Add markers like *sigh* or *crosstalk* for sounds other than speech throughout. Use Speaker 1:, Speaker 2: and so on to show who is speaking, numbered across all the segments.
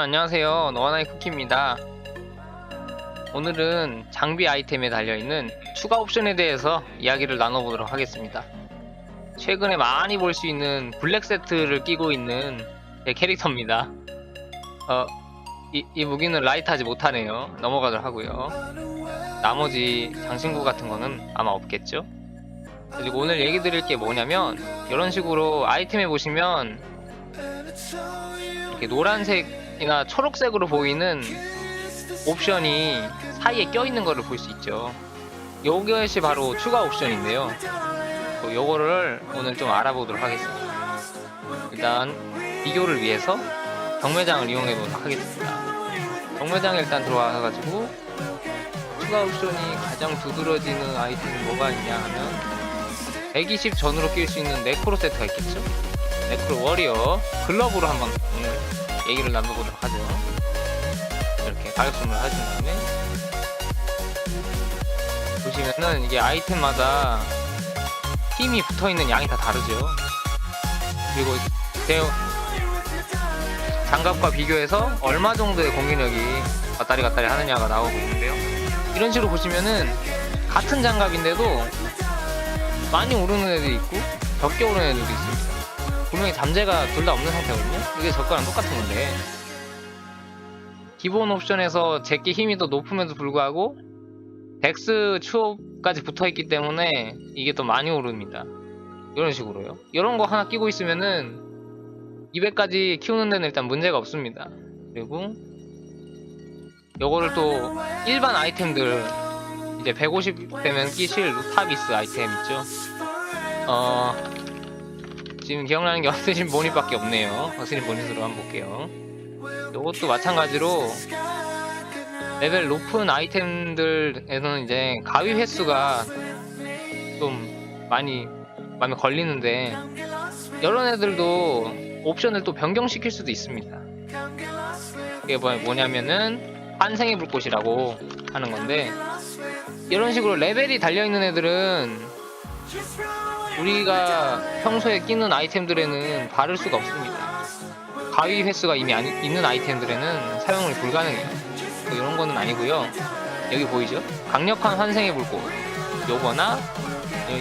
Speaker 1: 안녕하세요. 노아나이 쿠키입니다. 오늘은 장비 아이템에 달려있는 추가 옵션에 대해서 이야기를 나눠보도록 하겠습니다. 최근에 많이 볼 수 있는 블랙 세트를 끼고 있는 제 캐릭터입니다. 어, 이, 이 무기는 라이트하지 못하네요. 넘어가도록 하고요. 나머지 장신구 같은 거는 아마 없겠죠? 그리고 오늘 얘기 드릴 게 뭐냐면 이런 식으로 아이템에 보시면 이렇게 노란색 이나 초록색으로 보이는 옵션이 사이에 껴있는 거를 볼 수 있죠. 요것이 바로 추가 옵션인데요. 어, 요거를 오늘 좀 알아보도록 하겠습니다. 일단 비교를 위해서 경매장을 이용해 보도록 하겠습니다. 경매장에 일단 들어와가지고 추가 옵션이 가장 두드러지는 아이템이 뭐가 있냐 하면 120 전으로 낄 수 있는 네크로 세트가 있겠죠? 네크로 워리어 글러브로 한번 오늘 얘기를 나눠보도록 하죠. 이렇게 가격선을 하신 다음에 보시면은 이게 아이템마다 힘이 붙어있는 양이 다 다르죠. 그리고 제 장갑과 비교해서 얼마 정도의 공격력이 왔다리 갔다리 하느냐가 나오고 있는데요. 이런 식으로 보시면은 같은 장갑인데도 많이 오르는 애들이 있고 적게 오르는 애들도 있습니다. 분명히 잠재가 둘 다 없는 상태거든요. 이게 저거랑 똑같은 건데 기본 옵션에서 제게 힘이 더 높음에도 불구하고 덱스 추업까지 붙어있기 때문에 이게 더 많이 오릅니다. 이런 식으로요. 이런 거 하나 끼고 있으면은 200까지 키우는 데는 일단 문제가 없습니다. 그리고 요거를 또 일반 아이템들 이제 150 되면 끼실 루타비스 아이템 있죠. 어 지금 기억나는 게 어스신 보닛밖에 없네요. 어스신 보닛으로 한번 볼게요. 요것도 마찬가지로 레벨 높은 아이템들에서는 이제 가위 횟수가 좀 많이 마음에 걸리는데 이런 애들도 옵션을 또 변경시킬 수도 있습니다. 그게 뭐- 뭐냐면은 환생의 불꽃이라고 하는 건데 이런 식으로 레벨이 달려있는 애들은 우리가 평소에 끼는 아이템들에는 바를 수가 없습니다. 가위 횟수가 이미 안- 있는 아이템들에는 사용을 불가능해요. 뭐 이런 거는 아니고요. 여기 보이죠? 강력한 환생의 불꽃 요거나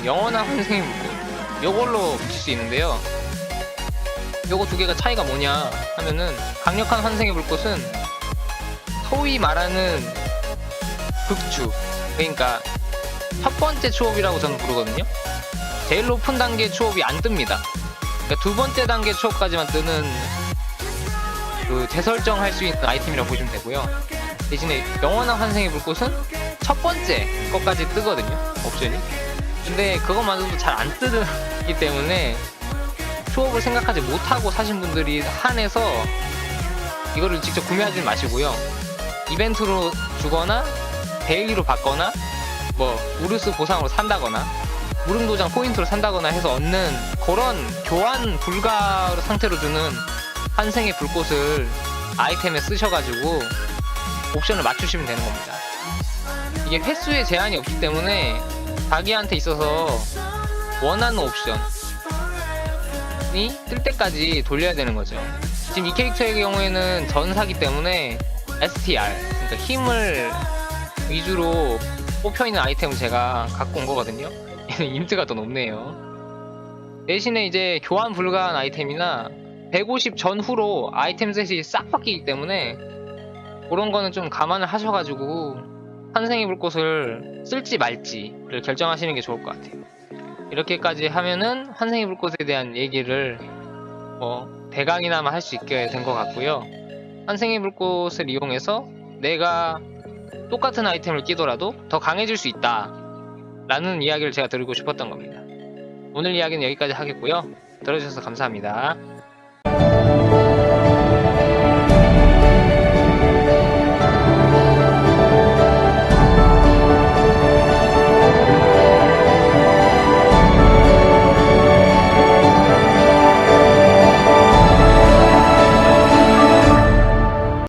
Speaker 1: 영원한 환생의 불꽃 요걸로 붙일 수 있는데요. 요거 두 개가 차이가 뭐냐 하면은 강력한 환생의 불꽃은 소위 말하는 극추 그러니까 첫 번째 추업이라고 저는 부르거든요. 제일 높은 단계 추업이 안 뜹니다. 그러니까 두 번째 단계 추업까지만 뜨는 그 재설정할 수 있는 아이템이라고 보시면 되고요. 대신에 영원한 환생의 불꽃은 첫 번째 것까지 뜨거든요. 옵션이. 근데 그것만으로도 잘 안 뜨기 때문에 추업을 생각하지 못하고 사신 분들이 한해서 이거를 직접 구매하지 마시고요. 이벤트로 주거나 데일리로 받거나 뭐 우르스 보상으로 산다거나 무릉도장 포인트로 산다거나 해서 얻는 그런 교환 불가 상태로 주는 환생의 불꽃을 아이템에 쓰셔가지고 옵션을 맞추시면 되는 겁니다. 이게 횟수에 제한이 없기 때문에 자기한테 있어서 원하는 옵션이 뜰 때까지 돌려야 되는 거죠. 지금 이 캐릭터의 경우에는 전사기 때문에 STR, 그러니까 힘을 위주로 뽑혀있는 아이템을 제가 갖고 온 거거든요. *laughs* 인트가 더 높네요. 대신에 이제 교환 불가한 아이템이나 150 전후로 아이템 셋이 싹 바뀌기 때문에 그런 거는 좀 감안을 하셔가지고 환생의 불꽃을 쓸지 말지를 결정하시는 게 좋을 것 같아요. 이렇게까지 하면은 환생의 불꽃에 대한 얘기를 뭐 대강이나마 할 수 있게 된 것 같고요. 환생의 불꽃을 이용해서 내가 똑같은 아이템을 끼더라도 더 강해질 수 있다. 라는 이야기를 제가 드리고 싶었던 겁니다. 오늘 이야기는 여기까지 하겠고요. 들어주셔서 감사합니다.